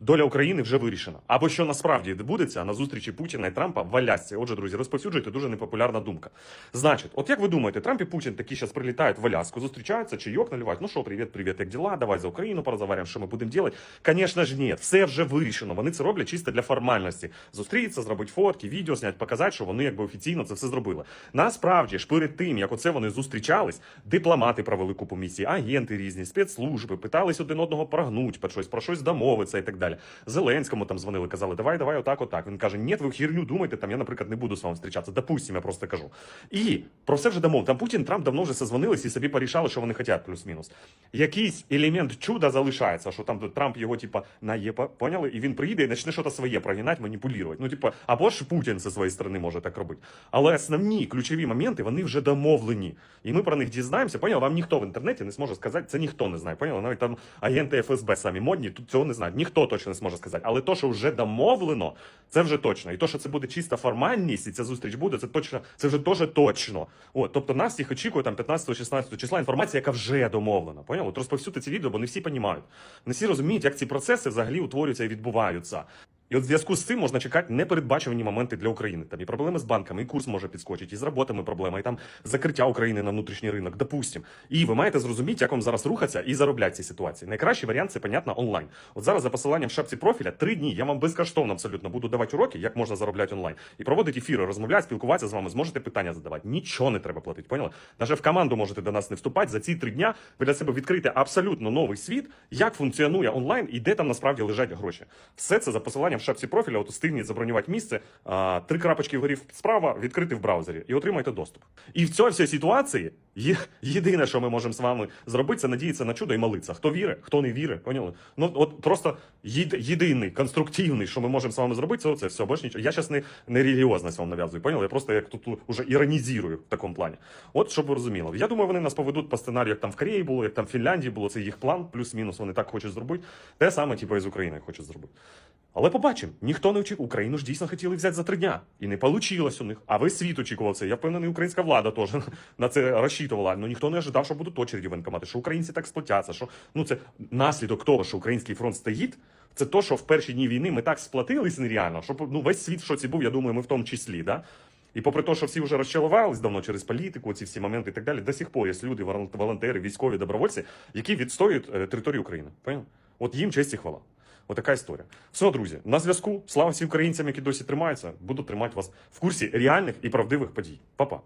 доля України вже вирішена. Або що насправді відбудеться на зустрічі Путіна і Трампа в Алясці. Отже, друзі, розповсюджуйте дуже непопулярна думка. Значить, от як ви думаєте, Трамп і Путін такі зараз прилітають в Аляску, зустрічаються, чайок наливають. Ну що, привіт, привіт, як діла? Давай за Україну порозговоримо, що ми будемо робити. Звісно ж, ні, все вже вирішено. Вони це роблять чисто для формальності. Зустрітися, зробити фотки, відео зняти, показати, що вони якби офіційно це все зробили. Насправді ж перед тим, як оце вони зустрічались, дипломати провели купу місій, агенти різні, спецслужби, питались один одного прогнуть, про щось, про щось домовитися і так далі. Зеленському там дзвонили, казали, давай, давай, отак, отак. Він каже, ні, ви херню думаєте, там я, наприклад, не буду з вами зустрічатися. Допустим, я просто кажу. І про все вже домов. Там Путін, Трамп давно вже созвонились і собі порішали, що вони хочуть, плюс-мінус. Якийсь елемент чуда залишається, що там Трамп його, типа, наєпа, поняли? І він приїде і почне щось своє прогинати, маніпулювати. Ну, типа, або ж Путін зі своєї сторони може так робити. Але основні ключові моменти вони вже домовлені. І ми про них дізнаємося. Поняли? Вам ніхто в інтернеті не зможе сказати, це ніхто не знає. Поняли? Навіть там агенти ФСБ самі модні, тут цього не знають. Ніхто точно не зможе сказати. Але то, що вже домовлено, це вже точно. І то, що це буде чиста формальність, і ця зустріч буде, це точно, це вже теж точно. От, тобто нас їх очікує там 15-16 числа інформація, яка вже домовлена. Поняв? От розповсюдити ці відео, бо не всі розуміють. Не всі розуміють, як ці процеси взагалі утворюються і відбуваються. І от в зв'язку з цим можна чекати непередбачувані моменти для України. Там і проблеми з банками, і курс може підскочити, і з роботами проблема, і там закриття України на внутрішній ринок, допустим. І ви маєте зрозуміти, як вам зараз рухатися і заробляти ці ситуації. Найкращий варіант це, понятно, онлайн. От зараз за посиланням в шапці профіля три дні. Я вам безкоштовно абсолютно буду давати уроки, як можна заробляти онлайн. І проводити ефіри, розмовляти, спілкуватися з вами, зможете питання задавати. Нічого не треба платити. Поняли? Навіть в команду можете до нас не вступати. За ці три дня ви для себе відкрите абсолютно новий світ, як функціонує онлайн і де там насправді лежать гроші. Все це за посиланням шапці профіля. От стигніть забронювати місце. Три крапочки вгорі справа, відкрити в браузері і отримайте доступ. І в цій всій ситуації є, єдине, що ми можемо з вами зробити, це надіятися на чудо і молитися. Хто вірить, хто не вірить, поняли? Ну от просто єд, єдиний конструктивний, що ми можемо з вами зробити, це оце все. Більше нічого. Я зараз не, не релігіозність вам нав'язую, поняли? Я просто як тут уже іронізую в такому плані. От щоб ви розуміли. Я думаю, вони нас поведуть по сценарію, як там в Кореї було, як там в Фінляндії було. Це їх план, плюс-мінус. Вони так хочуть зробити. Те саме, типу, і з Україною хочуть зробити. Але побачимо, ніхто не очікував. Україну ж дійсно хотіли взяти за три дня. І не вийшло у них. А весь світ очікував це. Я впевнений, українська влада теж на це розчитувала. Ну ніхто не ожидав, що будуть очереді воєнкомати, що українці так сплотяться. Що ну це наслідок того, що український фронт стоїть. Це то, що в перші дні війни ми так сплатились нереально, щоб ну весь світ в шоці був. Я думаю, ми в тому числі. Да? І попри те, що всі вже розчалувались давно через політику, ці всі моменти і так далі, до сих пор є люди, волонтери, військові, добровольці, які відстоюють е, територію України. Поняли? От їм честь і хвала. Отака історія. Все, друзі, на зв'язку. Слава всім українцям, які досі тримаються. Буду тримати вас в курсі реальних і правдивих подій. Па-па.